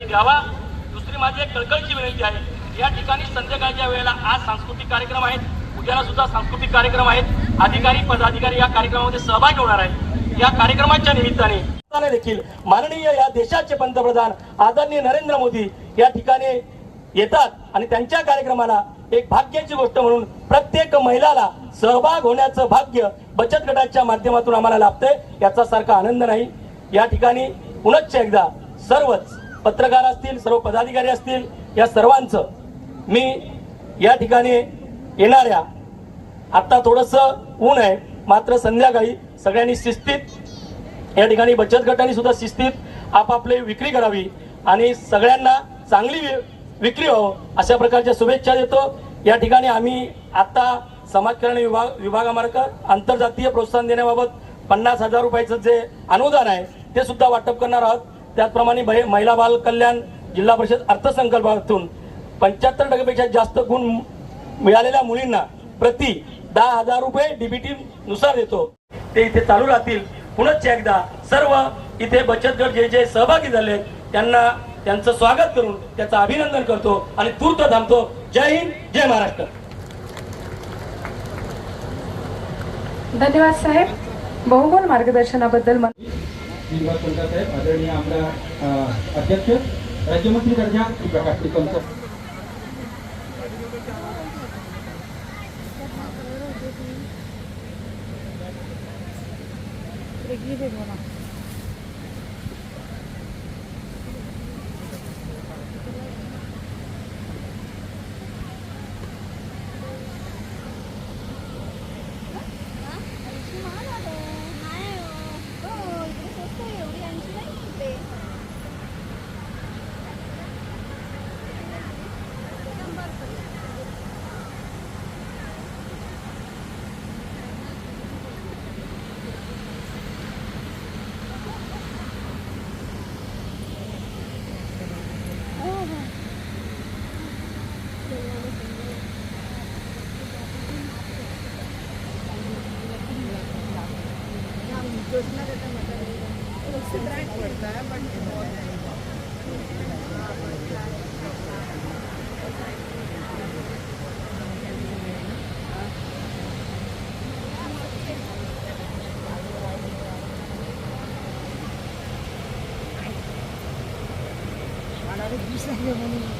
द्यावा दुसरी माझी एक कळकळीची विनंती आहे. या ठिकाणी संध्याकाळच्या वेळेला आज सांस्कृतिक कार्यक्रम आहेत. उद्याला सुद्धा सांस्कृतिक कार्यक्रम आहेत. अधिकारी पदाधिकारी या कार्यक्रमामध्ये सहभागी होणार आहेत. या कार्यक्रमाच्या निमित्ताने निमित्ताने देखील माननीय या देशाचे पंतप्रधान आदरणीय नरेंद्र मोदी या ठिकाणी येतात आणि त्यांच्या कार्यक्रमाला एक भाग्याची गोष्ट म्हणून प्रत्येक महिलाला सहभाग होण्याचं भाग्य बचत गटाच्या माध्यमातून आम्हाला लाभतंय. याचा सारखा आनंद नाही. या ठिकाणी पुनश्च एकदा सर्वच पत्रकार असतील सर्व पदाधिकारी असतील या सर्वांचं मी या ठिकाणी येणाऱ्या आत्ता थोडंसं ऊन आहे मात्र संध्याकाळी सगळ्यांनी शिस्तीत या ठिकाणी बचत गटांनी सुद्धा शिस्तीत आपापले विक्री करावी आणि सगळ्यांना चांगली विक्री व्हावं अशा प्रकारच्या शुभेच्छा देतो. या ठिकाणी आम्ही आत्ता समाजकल्याण विभाग विभागामार्फत आंतरजातीय प्रोत्साहन देण्याबाबत पन्नास हजार रुपयाचं जे अनुदान आहे ते सुद्धा वाटप करणार आहोत. त्याचप्रमाणे बै- महिला बाल कल्याण जिल्हा परिषद अर्थसंकल्पातून पंच्याहत्तर टक्केपेक्षा जास्त गुण मिळालेल्या मुलींना प्रति दहा हजार रुपये डीबीटी नुसार देतो. ते इथे चालू राहतील. पुनश्च एकदा सर्व इथे बचत गट जे जे सहभागी झाले त्यांना त्यांचं स्वागत करून त्याचं अभिनंदन करतो आणि तूर्त थांबतो. जय हिंद जय महाराष्ट्र. धन्यवाद साहेब. बहुगुण मार्गदर्शनाबद्दल मन श्रीनिवास पंडित साहेब? आदरणीय आमदार अध्यक्ष राज्यमंत्री दर्जा श्री प्रकाश त्रिकम Gracias.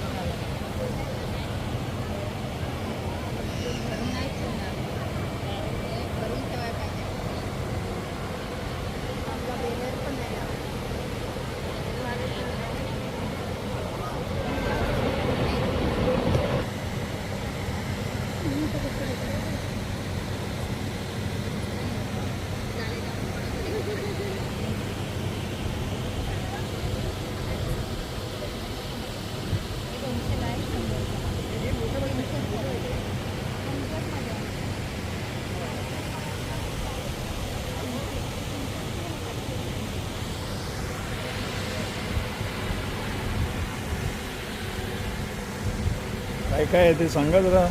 काय काय आहे ते सांगा जरा.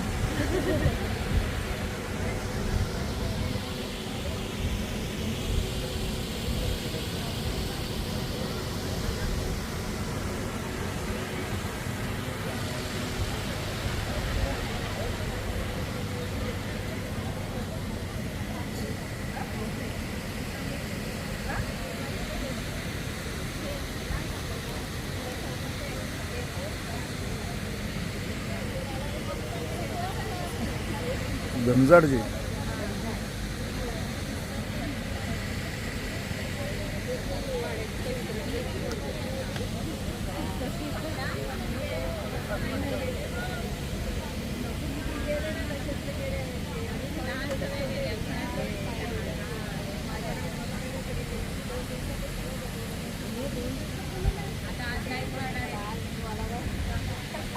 गंजाड जी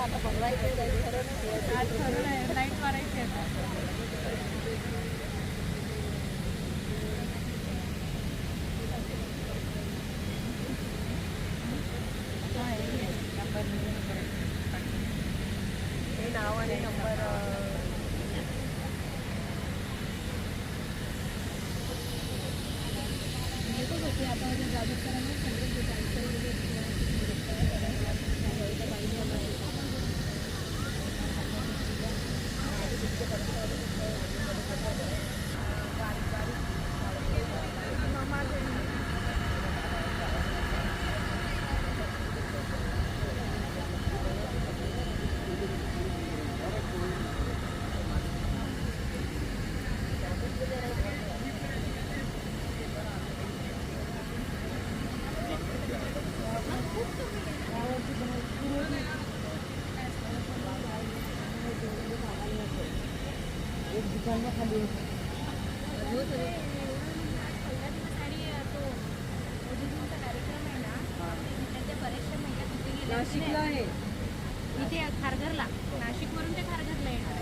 आता बनवायचं लाइट मारायची हे नाव आणि नंबर आपण जागृत करायला. गंजाडजी नाशिकला आहे. इथे खारघरला. नाशिक वरून ते खारघरला येणार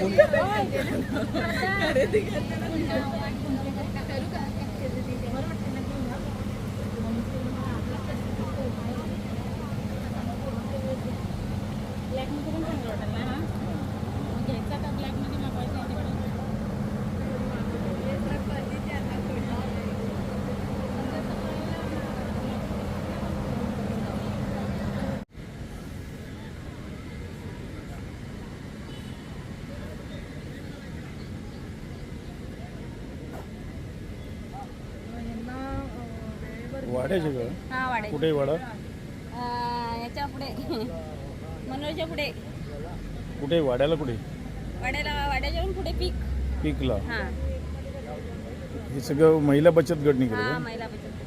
आहे ब्लॅकमध्ये वाड्याचे हा वाढायचं कुठे वाडा? याच्यापुढे. मनोरच्या पुढे. कुठे? वाड्याला कुठे? वाड्याला वाड्याच्या पुढे पीक. पीकला? हा. हे सगळं महिला बचत गट निघालं हा का? महिला बचत गट.